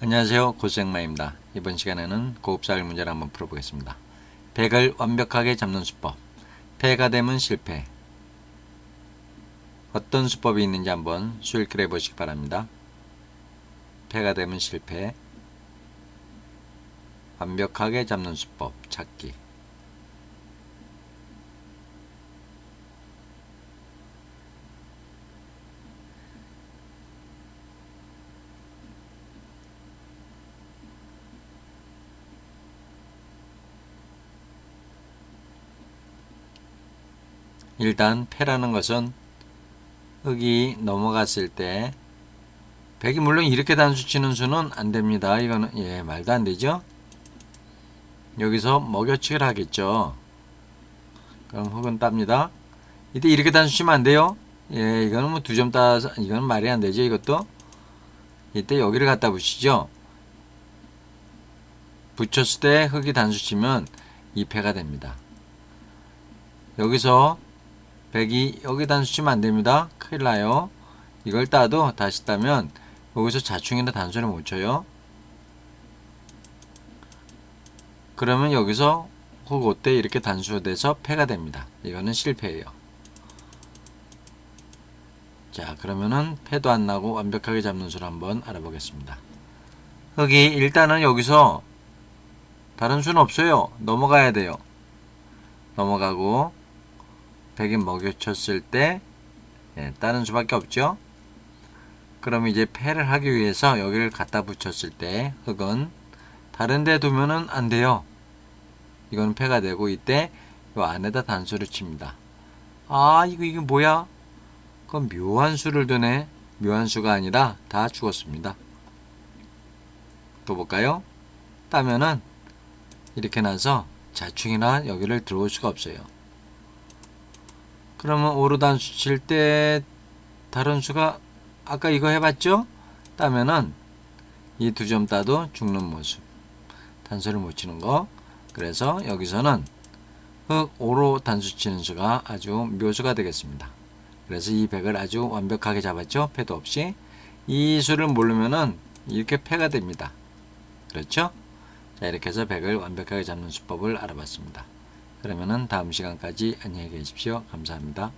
안녕하세요 고생마입니다. 이번 시간에는 고급사일 문제를 한번 풀어보겠습니다. 100을 완벽하게 잡는 수법 패가 되면 실패 어떤 수법이 있는지 한번 수일기를 해보시기 바랍니다. 패가 되면 실패 완벽하게 잡는 수법 찾기 일단 패라는 것은 흙이 넘어갔을 때 백이 물론 이렇게 단수 치는 수는 안 됩니다. 이거는 예 말도 안 되죠. 여기서 먹여치기를 하겠죠. 그럼 흙은 땁니다. 이때 이렇게 단수 치면 안 돼요. 예 이거는 뭐 두 점 따서 이거는 말이 안 되죠. 이것도 이때 여기를 갖다 붙이죠. 붙였을 때 흙이 단수 치면 2패가 됩니다. 여기서 백이 여기 단수 치면 안 됩니다. 큰일 나요. 이걸 따도 다시 따면 여기서 자충이나 단수를 못 쳐요. 그러면 여기서 흙때 이렇게 단수돼서 패가 됩니다. 이거는 실패예요. 자 그러면은 패도 안 나고 완벽하게 잡는 수를 한번 알아보겠습니다. 흙이 일단은 여기서 다른 수는 없어요. 넘어가야 돼요. 넘어가고 백이 먹여쳤을 때 예, 다른 수밖에 없죠. 그럼 이제 패를 하기 위해서 여기를 갖다 붙였을 때 흙은 다른 데 두면은 안 돼요. 이건 패가 되고 이때 요 안에다 단수를 칩니다. 아 이거 이게 뭐야? 그건 묘한 수를 두네. 묘한 수가 아니라 다 죽었습니다. 또 볼까요? 따면은 이렇게 나서 자충이나 여기를 들어올 수가 없어요. 그러면 오로 단수 칠 때 다른 수가 아까 이거 해봤죠? 따면은 이 두 점 따도 죽는 모습. 단수를 못 치는 거. 그래서 여기서는 흑 오로 단수 치는 수가 아주 묘수가 되겠습니다. 그래서 이 백을 아주 완벽하게 잡았죠? 패도 없이. 이 수를 모르면은 이렇게 패가 됩니다. 그렇죠? 자, 이렇게 해서 백을 완벽하게 잡는 수법을 알아봤습니다. 그러면은 다음 시간까지 안녕히 계십시오. 감사합니다.